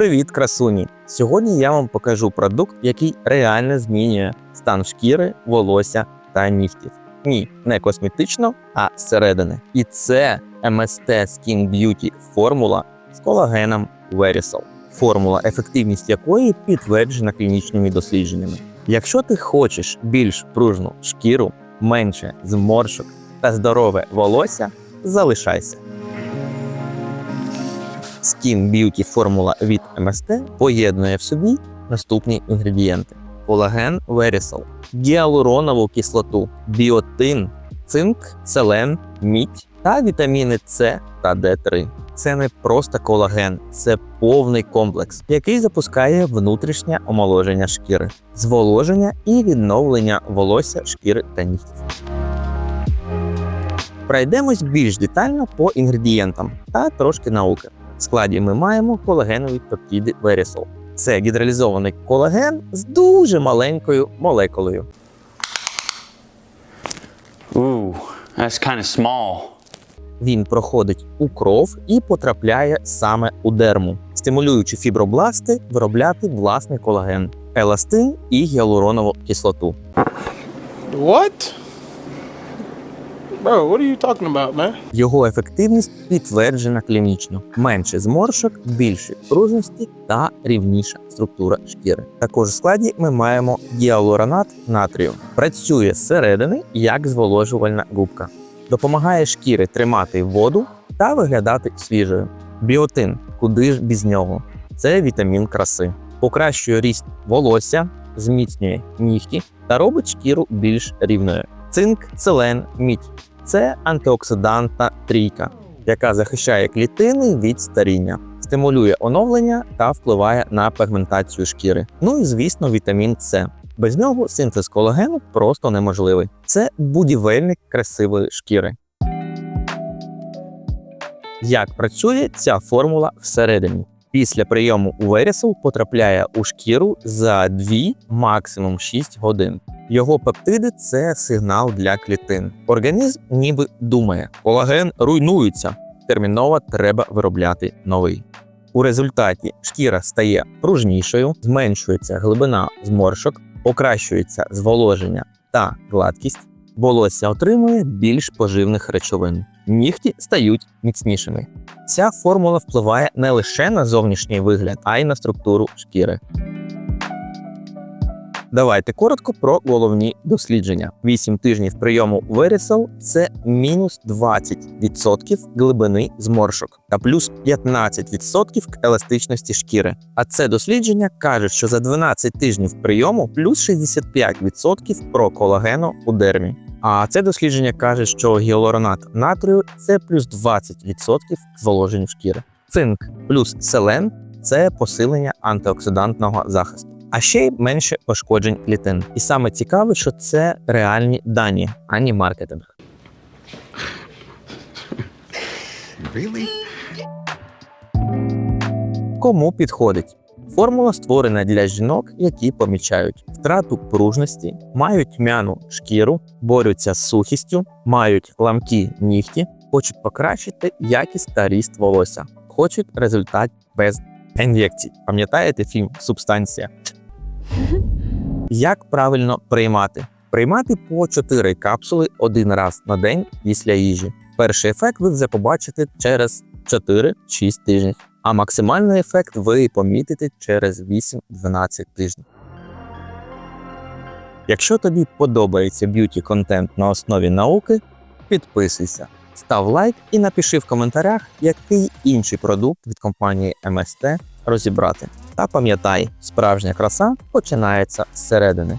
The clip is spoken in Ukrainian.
Привіт, красуні! Сьогодні я вам покажу продукт, який реально змінює стан шкіри, волосся та нігтів. Ні, не косметично, а зсередини. І це MST Skin Beauty формула з колагеном Verisol. Формула, ефективність якої підтверджена клінічними дослідженнями. Якщо ти хочеш більш пружну шкіру, менше зморшок та здорове волосся, залишайся. Skin Beauty формула від MST поєднує в собі наступні інгредієнти: колаген Verisol, гіалуронову кислоту, біотин, цинк, селен, мідь та вітаміни С та Д3. Це не просто колаген, це повний комплекс, який запускає внутрішнє омоложення шкіри, зволоження і відновлення волосся, шкіри та нігтів. Пройдемось більш детально по інгредієнтам та трошки науки. В складі ми маємо колагенові пептиди Verisol. Це гідралізований колаген з дуже маленькою молекулою. Ooh, that's kind of small. Він проходить у кров і потрапляє саме у дерму, стимулюючи фібробласти виробляти власний колаген, еластин і гіалуронову кислоту. What? Bro, what are you talking about, man? Його ефективність підтверджена клінічно: менше зморшок, більше пружності та рівніша структура шкіри. Також в складі ми маємо гіалуронат натрію. Працює зсередини як зволожувальна губка, допомагає шкірі тримати воду та виглядати свіжою. Біотин, куди ж без нього? Це вітамін краси, покращує ріст волосся, зміцнює нігті та робить шкіру більш рівною. Цинк, селен, мідь це антиоксидантна трійка, яка захищає клітини від старіння, стимулює оновлення та впливає на пігментацію шкіри. Ну і звісно, вітамін С. Без нього синтез колагену просто неможливий. Це будівельник красивої шкіри. Як працює ця формула всередині? Після прийому у Verisol потрапляє у шкіру за 2, максимум 6 годин. Його пептиди це сигнал для клітин. Організм ніби думає, колаген руйнується, терміново треба виробляти новий. У результаті шкіра стає пружнішою, зменшується глибина зморшок, покращується зволоження та гладкість, волосся отримує більш поживних речовин, нігті стають міцнішими. Ця формула впливає не лише на зовнішній вигляд, а й на структуру шкіри. Давайте коротко про головні дослідження. 8 тижнів прийому Verisol – це мінус 20% глибини зморшок та плюс 15% еластичності шкіри. А це дослідження каже, що за 12 тижнів прийому плюс 65% про колагену у дермі. А це дослідження каже, що гіалуронат натрію це плюс 20% зволожень шкіри. Цинк плюс селен це посилення антиоксидантного захисту. А ще й менше пошкоджень клітин. І саме цікаве, що це реальні дані, а не маркетинг. Really? Кому підходить? Формула створена для жінок, які помічають втрату пружності, мають тьмяну шкіру, борються з сухістю, мають ламкі нігті, хочуть покращити якість та ріст волосся, хочуть результат без ін'єкцій. Пам'ятаєте фільм Субстанція? Як правильно приймати? Приймати по 4 капсули один раз на день після їжі. Перший ефект ви вже побачите через 4-6 тижнів, а максимальний ефект ви помітите через 8-12 тижнів. Якщо тобі подобається б'юті контент на основі науки, підписуйся, став лайк і напиши в коментарях, який інший продукт від компанії MST розібрати. Та пам'ятай, справжня краса починається зсередини.